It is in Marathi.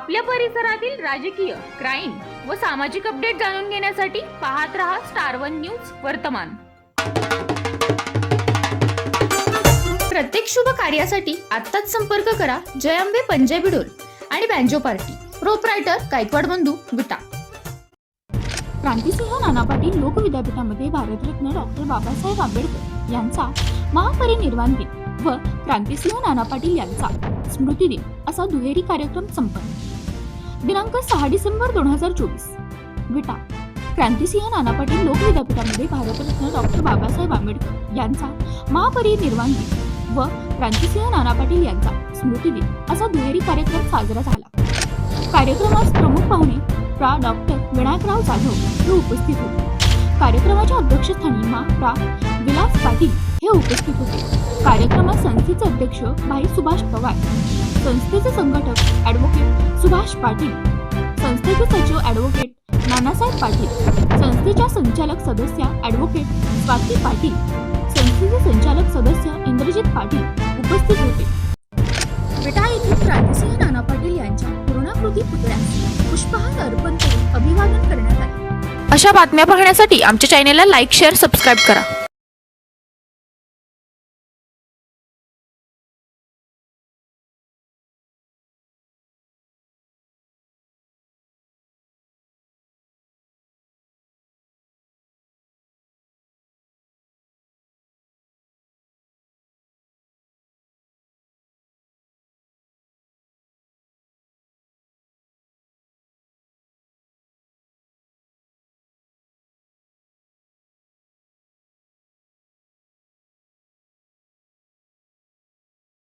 आपल्या परिसरातील राजकीय क्राईम व सामाजिक अपडेट जाणून घेण्यासाठी पाहत रहा स्टार वन न्यूज वर्तमान. प्रत्येक शुभ कार्यासाठी आत्ताच संपर्क करा जयांबे पंजाबी डोल आणि बँजो पार्टी. प्रोपरायटर गायकवाड बंधू विटा. क्रांतिसिंह नाना पाटील लोक विद्यापीठामध्ये भारतरत्न डॉक्टर बाबासाहेब आंबेडकर यांचा महापरिनिर्वाण दिन व क्रांतिसिंह नाना पाटील यांचा स्मृती दिन असा दुहेरी कार्यक्रम संपन्न. दिनांक सहा डिसेंबर दोन हजार चोवीस. विटा क्रांतिसिंह नाना पाटील लोक विद्यापीठामध्ये भारतरत्न डॉक्टर बाबासाहेब आंबेडकर यांचा महापरिनिर्वाण दिन व क्रांतिसिंह नाना पाटील यांचा स्मृती दिन असा दुहेरी कार्यक्रम साजरा झाला. कार्यक्रमास प्रमुख पाहुणे प्रा. डॉक्टर विनायकराव जाधव हे उपस्थित होते. कार्यक्रमाच्या अध्यक्षस्थानी मा. प्रा. विलास पाटील हे उपस्थित होते. कार्यक्रमात संस्थेचे अध्यक्ष भाई सुभाष पवार संस्थेचे संघटक ॲडव्होकेट सुभाष पाटील संस्थेचे सचिव ॲडव्होकेट नानासाहेब पाटील संस्थेच्या संचालक सदस्या ॲडव्होकेट स्वाती पाटील संस्थेचे संचालक सदस्य इंद्रजित पाटील उपस्थित होते. विटा येथील क्रांतिसिंह नाना पाटील यांच्या पूर्णाकृती पुतळ्यास पुष्पहार अर्पण करून अभिवादन करण्यात आले. अशा बातम्या पाहण्यासाठी आमच्या चॅनेलला लाईक शेअर सबस्क्राईब करा.